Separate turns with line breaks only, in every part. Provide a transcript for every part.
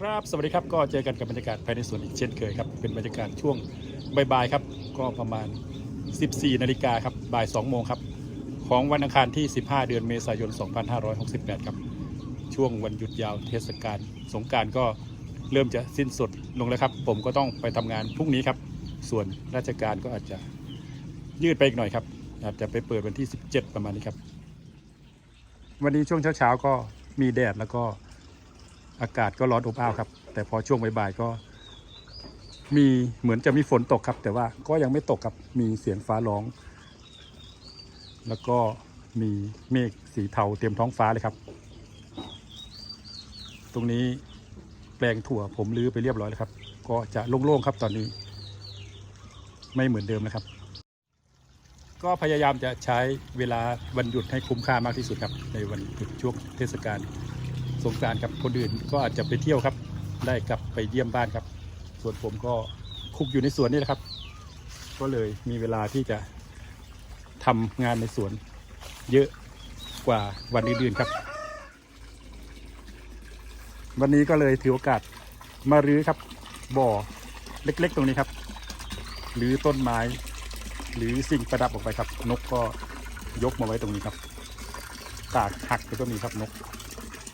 ครับสวัสดีครับก็เจอกันกับบรรยากาศภายในสวนอีกเช่นเคยครับเป็นบรรยากาศช่วงบ่ายๆครับ ก็ประมาณ 14 นาฬิกาครับบ่าย2โมงครับ ของวันอังคารที่ 15 เดือนเมษายน 2568 ครับ ช่วงวันหยุดยาวเทศกาลสงการก็เริ่มจะสิ้นสุดลงแล้วครับ ผมก็ต้องไปทำงานพรุ่งนี้ครับ ส่วนราชการก็อาจจะยืดไปอีกหน่อยครับ อาจจะไปเปิดวันที่ 17 ประมาณนี้ครับ วันนี้ช่วงเช้าๆก็มีแดดแล้วก็ อากาศก็ร้อนอบอ้าวครับ แต่พอช่วงบ่ายๆก็ มีเหมือนจะมีฝนตกครับ แต่ว่าก็ยังไม่ตกครับมีเสียงฟ้าร้อง แล้วก็มีเมฆสีเทาเต็มท้องฟ้าเลยครับ ตรงนี้แปลงถั่วผมรื้อไปเรียบร้อยแล้วครับ ก็จะโล่งๆครับตอนนี้ ไม่เหมือนเดิมนะครับ ก็พยายามจะใช้เวลาวันหยุดให้คุ้มค่ามากที่สุดครับ ในวันหยุดช่วงเทศกาล สงกรารกับคนอื่นก็อาจจะไปเที่ยวครับ ได้กลับไปเยี่ยมบ้านครับ ส่วนผมก็คุกอยู่ในสวนนี่แหละครับ ก็เลยมีเวลาที่จะทำงานในสวนเยอะกว่าวันอื่นๆครับ วันนี้ก็เลยถือโอกาสมารื้อครับ บ่อเล็กๆ ตรงนี้ครับ หรือต้นไม้ หรือสิ่งประดับออกไปครับ นกก็ยกมาไว้ตรงนี้ครับ ตากหักไปก็มีครับนก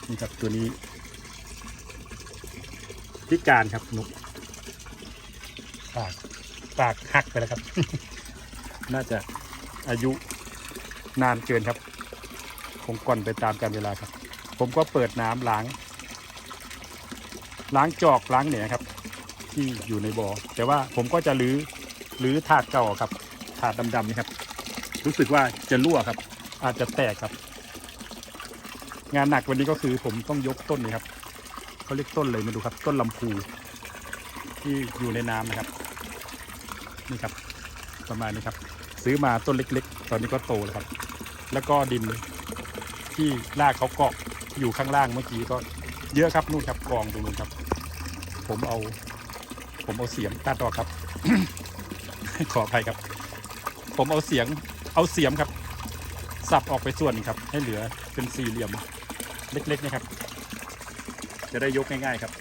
นี่ครับตัวนี้พิการครับนกปากปากหักไปแล้วครับ น่าจะอายุนานเกินครับ คงก่อนไปตามกาลเวลาครับ ผมก็เปิดน้ำล้าง ล้างจอกล้างเหนียครับ ที่อยู่ในบ่อ แต่ว่าผมก็จะรื้อรื้อถาดเก่าครับถาดดำๆนี่ครับ รู้สึกว่าจะรั่วครับ อาจจะแตกครับ งานหนักวันนี้ก็คือผมต้องยกต้นนี้ครับเขาเรียกต้นเลยมาดูครับ ต้นลำพูที่อยู่ในน้ำนะครับ นี่ครับ ประมาณนี้ครับ ซื้อมาต้นเล็ก ๆ ตอนนี้ก็โตแล้วครับ แล้วก็ดินที่รากเขาเกาะอยู่ข้างล่างเมื่อกี้ก็เยอะครับนู่นครับกองตรงนู้นครับ ผมเอา ผมเอาเสียมตัดออกครับ ขออภัยครับ ผมเอาเสียงเอาเสียมครับ สับออกไปส่วนหนึ่งครับ ให้เหลือเป็นสี่เหลี่ยมเล็กๆนะครับ จะได้ยกง่ายๆครับ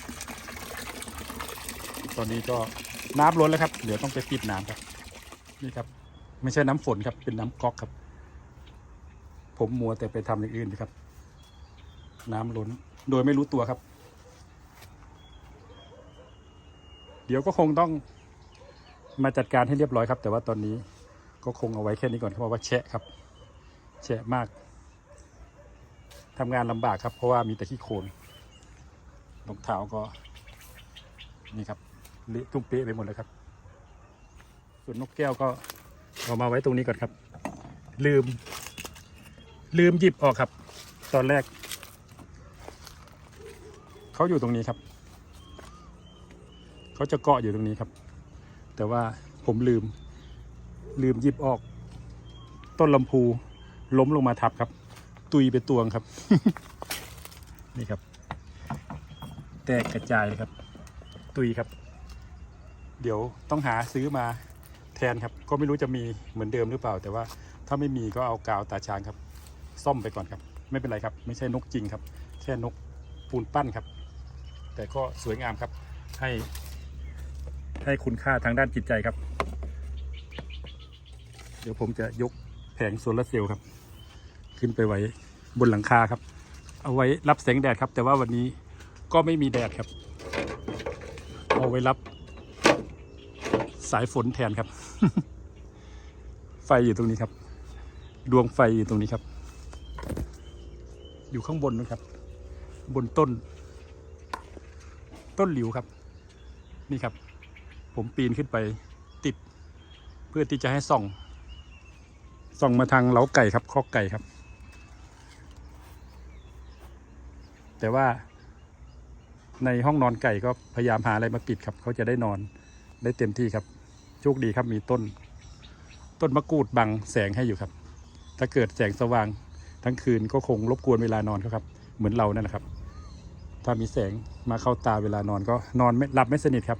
ตอนนี้ก็น้ำล้นแล้วครับเดี๋ยวต้องไปปิดน้ำครับ นี่ครับ ไม่ใช่น้ำฝนครับ เป็นน้ำก๊อกครับ ผมมัวแต่ไปทำอย่างอื่นนะครับ น้ำล้นโดยไม่รู้ตัวครับ เดี๋ยวก็คงต้องมาจัดการให้เรียบร้อยครับ แต่ว่าตอนนี้ก็คงเอาไว้แค่นี้ก่อนครับเพราะว่าแฉะครับ แฉะมากทำงานลำบากครับ เพราะว่ามีแต่ขี้โคลนรองเท้าก็ นี่ครับเละตุ้มเป๊ะไปหมดเลยครับ ส่วนนกแก้วก็เอามาไว้ตรงนี้ก่อนครับ ลืม ลืมหยิบออกครับ ตอนแรก เขาอยู่ตรงนี้ครับ เขาจะเกาะอยู่ตรงนี้ครับ แต่ว่าผมลืม ลืมหยิบออก ต้นลำพู ล้มลงมาทับครับ ตุยไปตวงครับ นี่ครับ แตกกระจายเลยครับ ตุยครับ เดี๋ยวต้องหาซื้อมาแทนครับ ก็ไม่รู้จะมีเหมือนเดิมหรือเปล่า แต่ว่าถ้าไม่มีก็เอากาวตาช้างครับ ซ่อมไปก่อนครับ ไม่เป็นไรครับ ไม่ใช่นกจริงครับ แค่นกปูนปั้นครับ แต่ก็สวยงามครับ ให้ ให้คุณค่าทางด้านจิตใจครับ เดี๋ยวผมจะยกแผงโซลาร์เซลล์ครับ ขึ้นไปไว้บนหลังคาครับ เอาไว้รับแสงแดดครับ แต่ว่าวันนี้ก็ไม่มีแดดครับ เอาไว้รับ สายฝนแทนครับ ไฟอยู่ตรงนี้ครับ ดวงไฟอยู่ตรงนี้ครับ อยู่ข้างบนนะครับ บนต้น ต้นหลิวครับ นี่ครับ ผมปีนขึ้นไปติด เพื่อที่จะให้ส่องส่องมาทางเล้าไก่ครับคอกไก่ครับ แต่ว่าในห้องนอนไก่ก็พยายามหาอะไรมาปิดครับ เขาจะได้นอนได้เต็มที่ครับ โชคดีครับมีต้น ต้นมะกรูดบังแสงให้อยู่ครับ ถ้าเกิดแสงสว่างทั้งคืนก็คงรบกวนเวลานอนเขาครับ เหมือนเรานั่นแหละครับ ถ้ามีแสงมาเข้าตาเวลานอนก็นอนไม่หลับไม่สนิทครับ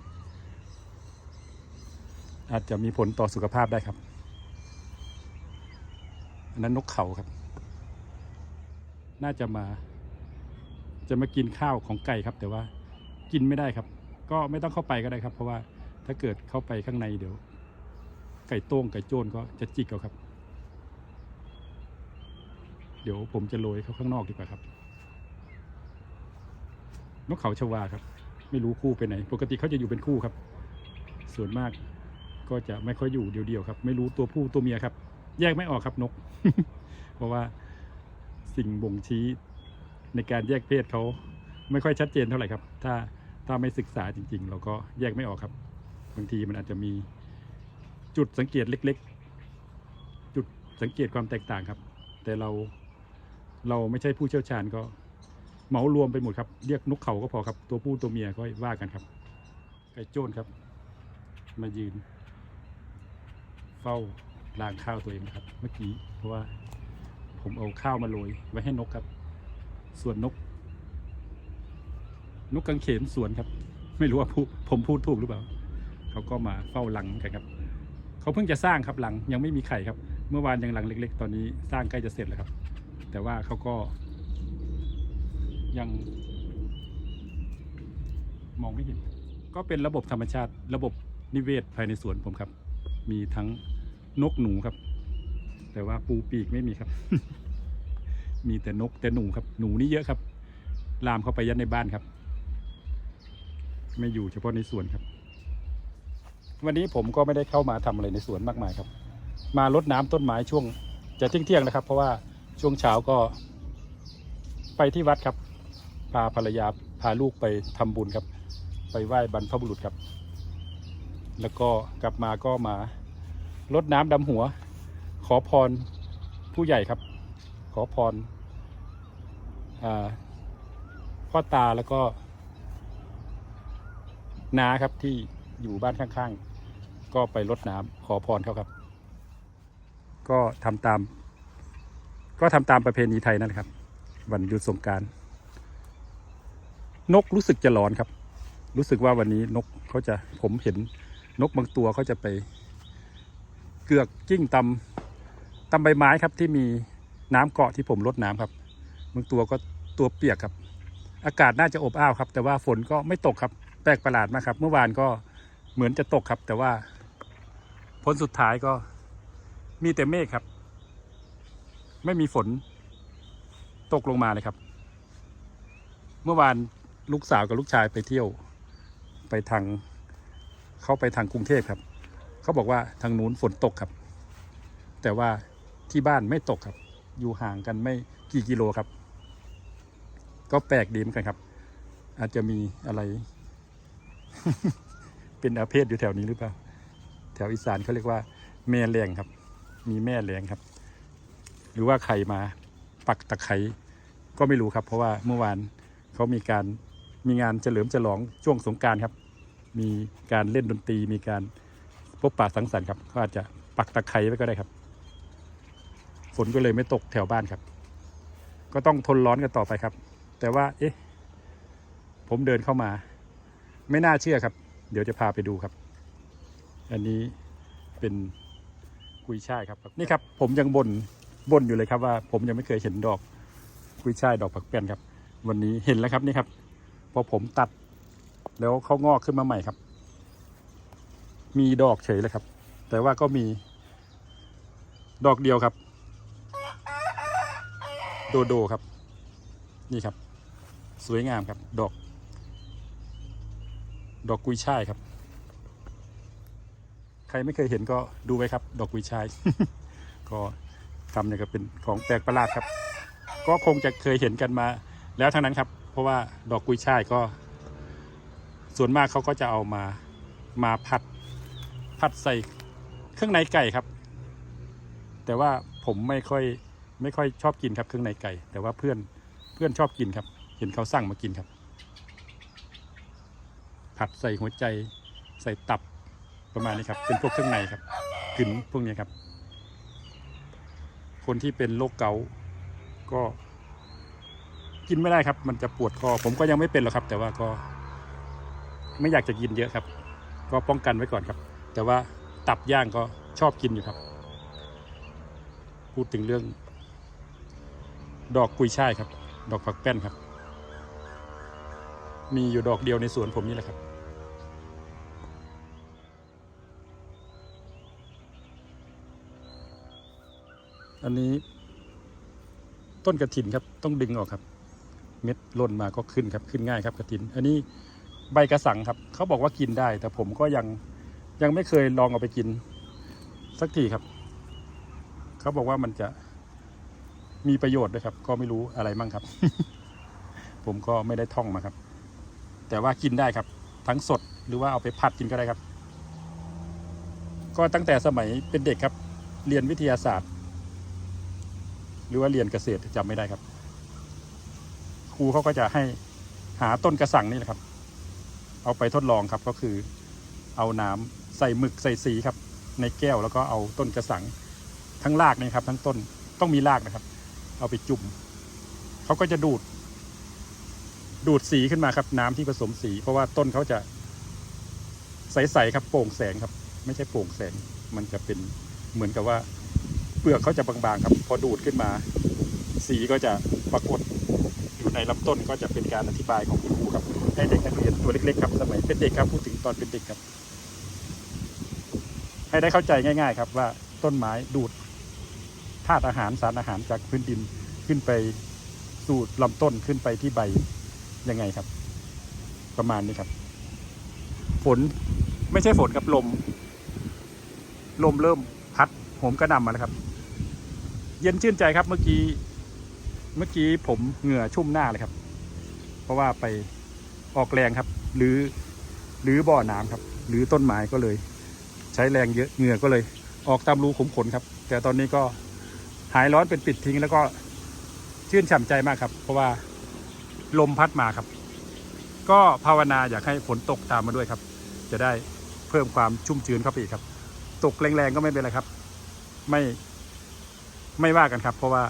อาจจะมีผลต่อสุขภาพได้ครับอันนั้นนกเขาครับ น่าจะมา จะมากินข้าวของไก่ครับ แต่ว่ากินไม่ได้ครับ ก็ไม่ต้องเข้าไปก็ได้ครับ เพราะว่าถ้าเกิดเข้าไปข้างในเดี๋ยว ไก่โต้งไก่โจนก็จะจิกเอาครับ เดี๋ยวผมจะโรยเขาข้างนอกดีกว่าครับนกเขาชวาครับ ไม่รู้คู่ไปไหน ปกติเขาจะอยู่เป็นคู่ครับ ส่วนมากก็จะไม่ค่อยอยู่เดียวๆครับ ไม่รู้ตัวผู้ตัวเมียครับ แยกไม่ออกครับนก เพราะว่าสิ่งบ่งชี้ ในการแยกเพศเขาไม่ค่อยชัดเจนเท่าไหร่ครับ ถ้าถ้าไม่ศึกษาจริง ๆ เราก็แยกไม่ออกครับ บางทีมันอาจจะมีจุดสังเกตเล็ก ๆ จุดสังเกตความแตกต่างครับ แต่เราเราไม่ใช่ผู้เชี่ยวชาญก็เหมารวมไปหมดครับ เรียกนกเขาก็พอครับ ตัวผู้ตัวเมียก็ว่ากันครับ ไก่โจนครับ มายืน เฝ้ารางข้าวตัวเองครับ เมื่อกี้เพราะว่าผมเอาข้าวมาโรยไว้ให้นกครับ ส่วนนก นกกังเขนสวนครับ ไม่รู้ว่าพูผมพูดถูกหรือเปล่า เขาก็มาเฝ้ารังกันครับ เขาเพิ่งจะสร้างครับหลังยังไม่มีไข่ครับ เมื่อวานยังหลังเล็ก ๆ ตอนนี้สร้างใกล้จะเสร็จแล้วครับ แต่ว่าเขาก็ ยัง มองไม่เห็น ก็เป็นระบบธรรมชาติ ระบบนิเวศภายในสวนผมครับ มีทั้งนกหนูครับ แต่ว่าปูปีกไม่มีครับ มีแต่นกแต่หนูครับ หนูนี่เยอะครับ ลามเข้าไปยัดในบ้านครับ ไม่อยู่เฉพาะในสวนครับ วันนี้ผมก็ไม่ได้เข้ามาทำอะไรในสวนมากมายครับ มารดน้ำต้นไม้ช่วงจะเที่ยงๆนะครับ เพราะว่าช่วงเช้าก็ ไปที่วัดครับ พาภรรยาพาลูกไปทำบุญครับ ไปไหว้บรรพบุรุษครับ แล้วก็กลับมาก็มารดน้ำดำหัว ขอพรผู้ใหญ่ครับ ขอพรอพ่อตาแล้วก็น้าครับที่อยู่บ้านข้างๆ ก็ไปรดน้ำขอพรเขาครับ ก็ทำตาม ก็ทำตามประเพณีไทยนั่นแหละครับ วันหยุดสงการ นกรู้สึกจะร้อนครับ รู้สึกว่าวันนี้นกเขาจะผมเห็นนกบางตัวเขาจะไป เกือกกิ้งตำตำใบไม้ครับที่มี น้ำเกาะที่ผมรดน้ำครับบางตัวก็ตัวเปียกครับ อากาศน่าจะอบอ้าวครับ แต่ว่าฝนก็ไม่ตกครับแปลกประหลาดมากครับ เมื่อวานก็เหมือนจะตกครับ แต่ว่าผลสุดท้ายก็มีแต่เมฆครับ ไม่มีฝนตกลงมาเลยครับ เมื่อวานลูกสาวกับลูกชายไปเที่ยว ไปทางเขาไปทางกรุงเทพครับ เขาบอกว่าทางนู้นฝนตกครับ แต่ว่าที่บ้านไม่ตกครับ อยู่ห่างกันไม่กี่กิโลครับ ก็แปลกดีเหมือนกันครับ อาจจะมีอะไร เป็นอาเพศอยู่แถวนี้หรือเปล่า แถวอีสานเขาเรียกว่า แม่แรงครับ มีแม่แรงครับ หรือว่าใครมาปักตะไคร้ก็ไม่รู้ครับ เพราะว่าเมื่อวานเขามีการมีงานเฉลิมฉลองช่วงสงกรารครับ มีการเล่นดนตรีมีการพบปะสังสรรค์ครับก็อาจจะปักตะไคร้ไว้ก็ได้ครับ ฝนก็เลยไม่ตกแถวบ้านครับ ก็ต้องทนร้อนกันต่อไปครับ แต่ว่า เอ๊ะ ผมเดินเข้ามา ไม่น่าเชื่อครับ เดี๋ยวจะพาไปดูครับ อันนี้เป็นกุยช่ายครับ นี่ครับ ผมยังบน่นบ่นอยู่เลยครับว่า ผมยังไม่เคยเห็นดอกกุยช่ายดอกผักแป้นครับ วันนี้เห็นแล้วครับนี่ครับ พอผมตัด แล้วเขางอกขึ้นมาใหม่ครับ มีดอกเฉยเลยครับ แต่ว่าก็มีดอกเดียวครับ โดโดครับ นี่ครับ สวยงามครับ ดอก ดอกกุยช่ายครับ ใครไม่เคยเห็นก็ดูไว้ครับ ดอกกุยช่าย ก็ทำเนี่ยก็เป็นของแปลกประหลาดครับ ก็คงจะเคยเห็นกันมา แล้วทั้งนั้นครับ เพราะว่าดอกกุยช่ายก็ ส่วนมากเขาก็จะเอามามาผัดผัดใส่เครื่องในไก่ครับ แต่ว่าผมไม่ค่อย ไม่ค่อยชอบกินครับเครื่องในไก่ แต่ว่าเพื่อนเพื่อนชอบกินครับ เห็นเขาสั่งมากินครับ ผัดใส่หัวใจ ใส่ตับประมาณนี้ครับ เป็นพวกเครื่องในครับกึนพวกนี้ครับ คนที่เป็นโรคเกาต์ก็กินไม่ได้ครับ มันจะปวดคอ ผมก็ยังไม่เป็นหรอกครับ แต่ว่าก็ ไม่อยากจะกินเยอะครับ ก็ป้องกันไว้ก่อนครับ แต่ว่าตับย่างก็ชอบกินอยู่ครับ พูดถึงเรื่อง ดอกกุยช่ายครับ ดอกผักแป้นครับ มีอยู่ดอกเดียวในสวนผมนี่แหละครับ อันนี้ต้นกระถินครับ ต้องดึงออกครับ เม็ดล่นมาก็ขึ้นครับ ขึ้นง่ายครับกระถิน อันนี้ใบกระสังครับ เขาบอกว่ากินได้ แต่ผมก็ยังยังไม่เคยลองเอาไปกินสักทีครับ เขาบอกว่ามันจะ มีประโยชน์ด้วยครับ ก็ไม่รู้อะไรมั่งครับ ผมก็ไม่ได้ท่องมาครับ แต่ว่ากินได้ครับ ทั้งสดหรือว่าเอาไปผัดกินก็ได้ครับ ก็ตั้งแต่สมัยเป็นเด็กครับ เรียนวิทยาศาสตร์ หรือว่าเรียนเกษตรจำไม่ได้ครับ ครูเขาก็จะให้หาต้นกระสังนี่แหละครับ เอาไปทดลองครับก็คือ เอาน้ำใส่หมึกใส่สีครับ ในแก้วแล้วก็เอาต้นกระสัง ทั้งรากนี่ครับ ทั้งต้นต้องมีรากนะครับ เอาไปจุ่มเขาก็จะดูด ดูดสีขึ้นมาครับ น้ำที่ผสมสี เพราะว่าต้นเขาจะ ใสๆครับโปร่งแสงครับ ไม่ใช่โปร่งแสง มันจะเป็นเหมือนกับว่า เปลือกเขาจะบางๆครับ พอดูดขึ้นมา สีก็จะปรากฏอยู่ในลำต้นก็จะเป็นการอธิบายของคุณครูครับให้เด็กนักเรียนตัวเล็กๆครับสมัยเป็นเด็กครับพูดถึงตอนเป็นเด็กครับ ให้ได้เข้าใจง่าย ๆ ครับว่าต้นไม้ดูด ธาตุอาหารสารอาหารจากพื้นดินขึ้นไปสู่ลำต้นขึ้นไปที่ใบยังไงครับ ประมาณนี้ครับ ฝนไม่ใช่ฝนครับลม ลมเริ่มพัดโหมกระหน่ำมาแล้วครับ เย็นชื่นใจครับเมื่อกี้เมื่อกี้ผมเหงื่อชุ่มหน้าเลยครับ เพราะว่าไปออกแรงครับ หรือหรือบ่อน้ำครับ หรือต้นไม้ก็เลย ใช้แรงเยอะเหงื่อก็เลย ออกตามรูขุมขนครับ แต่ตอนนี้ก็ หายร้อนเป็นปิดทิ้งแล้วก็ชื่นฉ่ำใจมากครับ เพราะว่าลมพัดมาครับ ก็ภาวนาอยากให้ฝนตกตามมาด้วยครับ จะได้เพิ่มความชุ่มชื้นเข้าไปอีกครับ ตกแรงๆก็ไม่เป็นไรครับ ไม่ไม่ว่ากันครับ เพราะว่า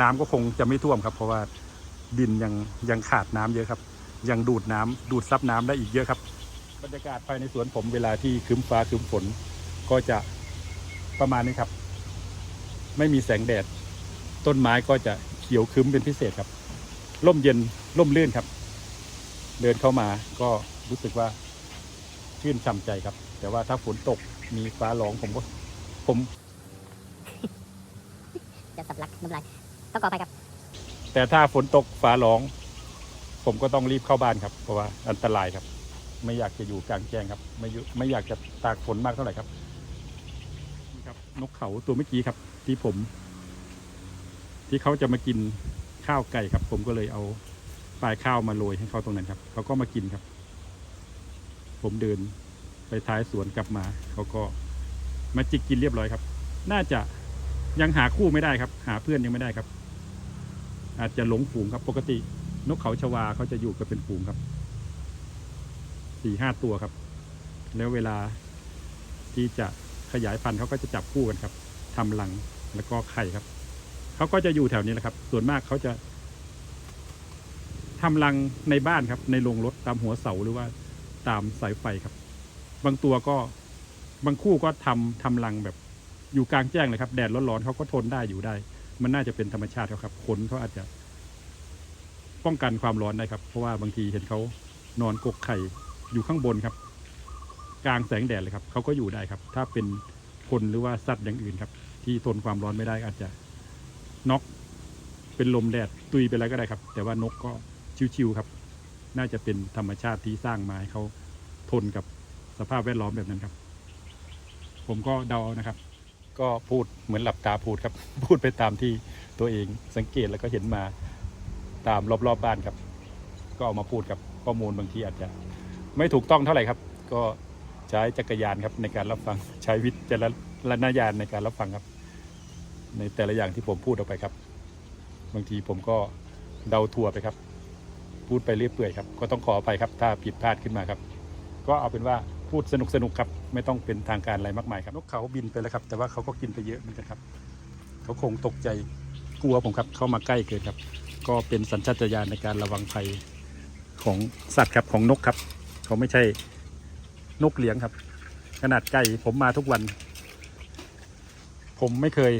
น้ำก็คงจะไม่ท่วมครับ เพราะว่าดินยังยังขาดน้ำเยอะครับ ยังดูดน้ำดูดซับน้ำได้อีกเยอะครับ บรรยากาศภายในสวนผมเวลาที่ครึ้มฟ้าครึ้มฝนก็จะประมาณนี้ครับ ไม่มีแสงแดด ต้นไม้ก็จะเขียวครึ้มเป็นพิเศษครับ ร่มเย็นร่มลื่นครับ เดินเข้ามาก็รู้สึกว่าชื่นช่ำใจครับ แต่ว่าถ้าฝนตกมีฟ้าร้องผมก็ ผม
จะสับลักน้ำลายต้องขอไปครับ
แต่ถ้าฝนตกฟ้าร้อง ผมก็ต้องรีบเข้าบ้านครับ เพราะว่าอันตรายครับ ไม่อยากจะอยู่กลางแจ้งครับ ไม่อยู่ไม่อยากจะตากฝนมากเท่าไหร่ครับนี่ครับ นกเขาตัวเมื่อกี้ครับ ที่ผม ที่เขาจะมากินข้าวไก่ครับ ผมก็เลยเอาปลายข้าวมาโรยให้เขาตรงนั้นครับ เขาก็มากินครับ ผมเดินไปท้ายสวนกลับมา เขาก็มาจิกกินเรียบร้อยครับ น่าจะยังหาคู่ไม่ได้ครับ หาเพื่อนยังไม่ได้ครับ อาจจะหลงฝูงครับ ปกตินกเขาชวาเขาจะอยู่กันเป็นฝูงครับสี่ห้าตัวครับ แล้วเวลาที่จะขยายพันธุ์เขาก็จะจับคู่กันครับทำรัง แล้วก็ไข่ครับเขาก็จะอยู่แถวนี้แหละครับ ส่วนมากเขาจะทำรังในบ้านครับ ในโรงรถตามหัวเสาหรือว่าตามสายไฟครับ บางตัวก็บางคู่ก็ทำทำรังแบบอยู่กลางแจ้งเลยครับ แดดร้อนๆเขาก็ทนได้อยู่ได้ มันน่าจะเป็นธรรมชาติเขาครับขนเขาอาจจะ ป้องกันความร้อนได้ครับ เพราะว่าบางทีเห็นเขานอนกกไข่อยู่ข้างบนครับ กลางแสงแดดเลยครับเขาก็อยู่ได้ครับ ถ้าเป็นคนหรือว่าสัตว์อย่างอื่นครับ ที่ทนความร้อนไม่ได้อาจจะน็อกเป็นลมแดดตุยไปแล้วก็ได้ครับ แต่ว่านกก็ชิวๆครับ น่าจะเป็นธรรมชาติที่สร้างมาให้เขาทนกับสภาพแวดล้อมแบบนั้นครับ ผมก็เดาเอานะครับ ก็พูดเหมือนหลับตาพูดครับ พูดไปตามที่ตัวเองสังเกตแล้วก็เห็นมาตามรอบๆบบ้านครับ ก็เอามาพูดกับข้อมูลบางทีอาจจะไม่ถูกต้องเท่าไหร่ครับ ก็ใช้จักรยานครับในการรับฟังใช้วิจารณญาณในการรับฟังครับ ในแต่ละอย่างที่ผมพูดออกไปครับ บางทีผมก็เดาทัวไปครับ พูดไปเรื่อยเปื่อยครับ ก็ต้องขอไปครับ ถ้าผิดพลาดขึ้นมาครับ ก็เอาเป็นว่าพูดสนุกสนุกครับ ไม่ต้องเป็นทางการอะไรมากมายครับนกเขาบินไปแล้วครับ แต่ว่าเขาก็กินไปเยอะเหมือนกันครับ เขาคงตกใจกลัวผมครับ เข้ามาใกล้เกินครับ ก็เป็นสัญชาตญาณในการระวังภัยของสัตว์ครับของนกครับ เขาไม่ใช่นกเลี้ยงครับ ขนาดไก่ผมมาทุกวัน ผมไม่เคย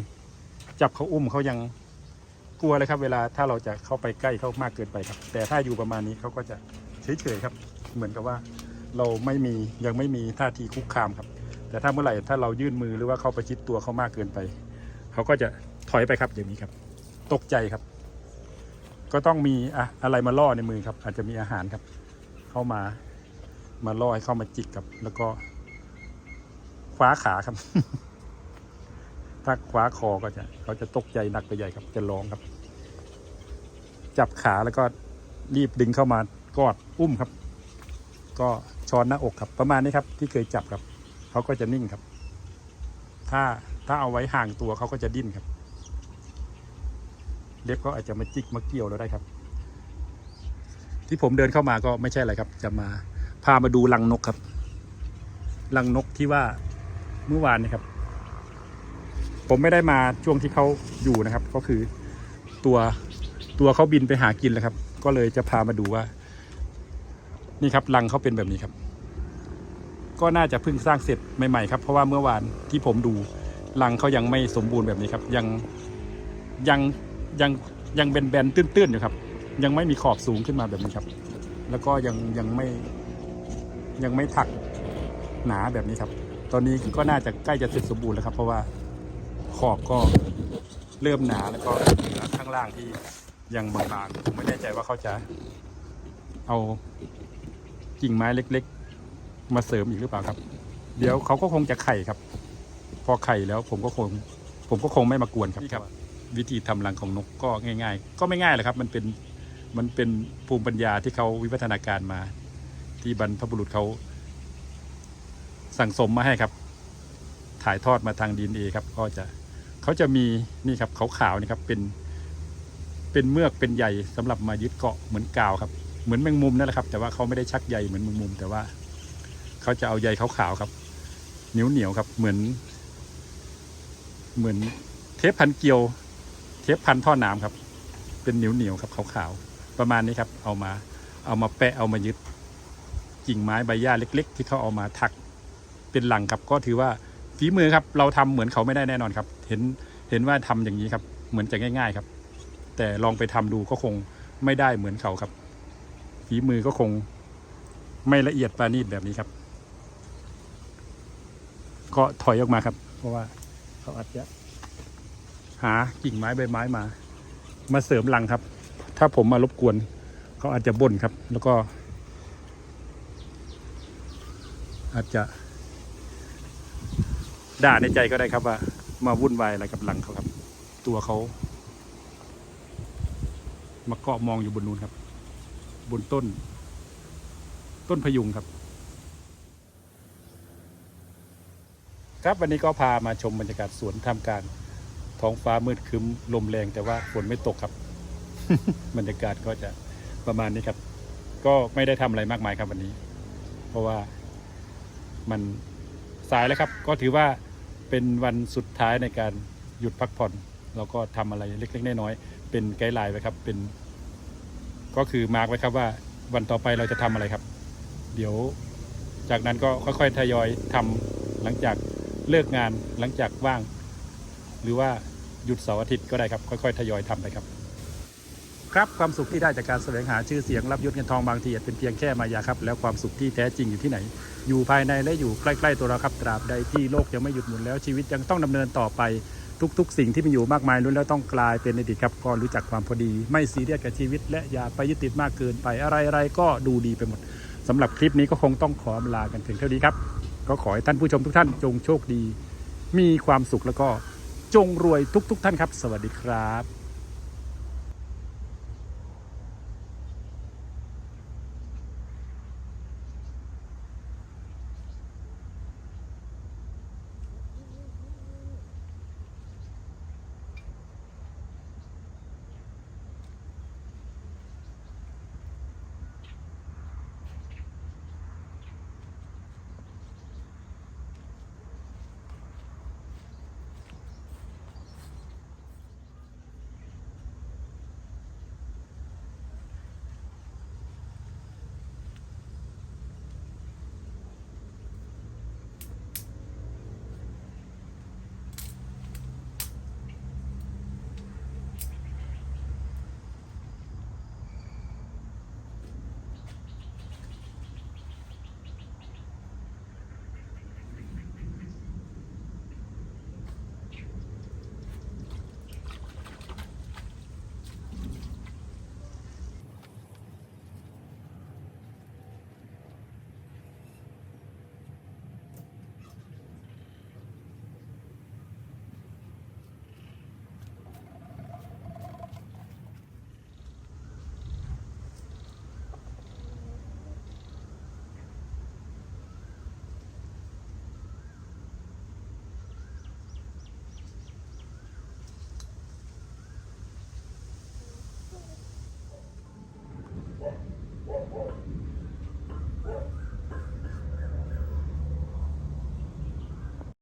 จับเขาอุ้มเขายังกลัวเลยครับ เวลาถ้าเราจะเข้าไปใกล้เขามากเกินไปครับ แต่ถ้าอยู่ประมาณนี้เขาก็จะเฉยๆครับ เหมือนกับว่าเราไม่มียังไม่มีท่าทีคุกคามครับ แต่ถ้าเมื่อไหร่ถ้าเรายื่นมือหรือว่าเข้าไปชิดตัวเขามากเกินไปเขาก็จะถอยไปครับอย่างนี้ครับ ตกใจครับ ก็ต้องมีอะอะไรมาล่อในมือครับ อาจจะมีอาหารครับ เข้ามามาล่อให้เข้ามาจิกครับ แล้วก็คว้าขาครับ ถ้าคว้าคอก็จะเขาจะตกใจหนักไปใหญ่ครับ จะร้องครับ จับขาแล้วก็รีบดึงเข้ามากอดอุ้มครับ ก็ช้อนหน้าอกครับ ประมาณนี้ครับ ที่เคยจับครับเขาก็จะนิ่งครับ ถ้าถ้าเอาไว้ห่างตัวเขาก็จะดิ้นครับ เล็บก็อาจจะมาจิกมาเกี่ยวเราได้ครับ ที่ผมเดินเข้ามาก็ไม่ใช่อะไรครับ จะมาพามาดูรังนกครับรังนกที่ว่าเมื่อวานนี่ครับ ผมไม่ได้มาช่วงที่เขาอยู่นะครับ ก็คือตัวตัวเขาบินไปหากินแล้วครับ ก็เลยจะพามาดูว่า นี่ครับรังเขาเป็นแบบนี้ครับ ก็น่าจะเพิ่งสร้างเสร็จใหม่ๆครับ เพราะว่าเมื่อวานที่ผมดูรังเขายังไม่สมบูรณ์แบบนี้ครับ ยังยังยังยังแบนตื้นๆอยู่ครับ ยังไม่มีขอบสูงขึ้นมาแบบนี้ครับ แล้วก็ยังยังไม่ยังไม่ถักหนาแบบนี้ครับ ตอนนี้ก็น่าจะใกล้จะเสร็จสมบูรณ์แล้วครับ เพราะว่า ขอบก็เริ่มหนาแล้วก็เหลือข้างล่างที่ยังบางๆผมไม่แน่ใจว่าเขาจะเอากิ่งไม้เล็ก ๆ มาเสริมอีกหรือเปล่าครับ เดี๋ยวเขาก็คงจะไข่ครับ พอไข่แล้วผมก็คง ผมก็คงไม่มากวนครับวิธีทำรังของนกก็ง่าย ๆ ก็ไม่ง่ายเลยครับ มันเป็นมันเป็นภูมิปัญญาที่เขาวิวัฒนาการมา ที่บรรพบุรุษเขาสั่งสมมาให้ครับ ถ่ายทอดมาทางดีเอครับ ก็จะ เขาจะมีนี่ครับขาวๆนี่ครับเป็น เป็นเมือกเป็นใยสำหรับมายึดเกาะเหมือนกาวครับ เหมือนแมงมุมนั่นแหละครับ แต่ว่าเขาไม่ได้ชักใยเหมือนแมงมุม แต่ว่าเขาจะเอาใยขาวๆครับ เหนียวเหนียวๆครับ เหมือน เหมือนเทปพันเกลียว เทปพันท่อน้ำครับ เป็นเหนียวเหนียวๆครับขาวๆประมาณนี้ครับ เอามา เอามาแปะเอามายึดกิ่งไม้ใบหญ้าเล็ก ๆ ที่เขาเอามาถักเป็นหลังครับก็ถือว่า ฝีมือครับ เราทำเหมือนเขาไม่ได้แน่นอนครับ เห็นเห็นว่าทำอย่างนี้ครับ เหมือนจะง่าย ๆครับ แต่ลองไปทำดูก็คงไม่ได้เหมือนเขาครับ ฝีมือก็คงไม่ละเอียดปราณีตแบบนี้ครับ ก็ถอยออกมาครับ เพราะว่าเขาอาจจะหากิ่งไม้ใบไม้มา มาเสริมรังครับ ถ้าผมมารบกวนเขาอาจจะบ่นครับ แล้วก็ อาจจะ ด่าในใจก็ได้ครับว่า มาวุ่นวายอะไรกับรังเขาครับ ตัวเขามาเกาะมองอยู่บนนู้นครับ บนต้น ต้นพยุงครับ ครับวันนี้ก็พามาชมบรรยากาศสวนท่ามกางท้องฟ้ามืดคึ้มลมแรงแต่ว่าฝนไม่ตกครับ บรรยากาศก็จะประมาณนี้ครับ ก็ไม่ได้ทำอะไรมากมายครับวันนี้ เพราะว่ามันสายแล้วครับ ก็ถือว่า เป็นวันสุดท้ายในการหยุดพักผ่อนเราก็ทำอะไรเล็กๆน้อยๆเป็นไกด์ไลน์ไว้ครับเป็น ก็คือมาร์กไว้ครับว่าวันต่อไปเราจะทำอะไรครับ เดี๋ยวจากนั้นก็ค่อยๆทยอยทำหลังจากเลิกงานหลังจากว่าง หรือว่าหยุดเสาร์อาทิตย์ก็ได้ครับ ค่อยๆทยอยทำไปครับ ครับความสุขที่ได้จากการแสวงหาชื่อเสียงรับยศเงินทองบางทีอาจเป็นเพียงแค่มายาครับ แล้วความสุขที่แท้จริงอยู่ที่ไหน อยู่ภายในและอยู่ใกล้ๆตัวเราครับตราบใดที่โลกยังไม่หยุดหมุนแล้วชีวิตยังต้องดำเนินต่อไปทุกๆ สิ่งที่มีอยู่มากมายล้วนแล้วต้องกลายเป็นอดีตครับก็รู้จักความพอดี ไม่ซีเรียสกับชีวิต และอย่าไปยึดติดมากเกินไปอะไรๆก็ดูดีไปหมดสำหรับคลิปนี้ก็คงต้องขอลากันเพียงเท่านี้ครับ ก็ขอให้ท่านผู้ชมทุกท่านจงโชคดี มีความสุขแล้วก็จงรวยทุก ๆ ท่านครับ สวัสดีครับ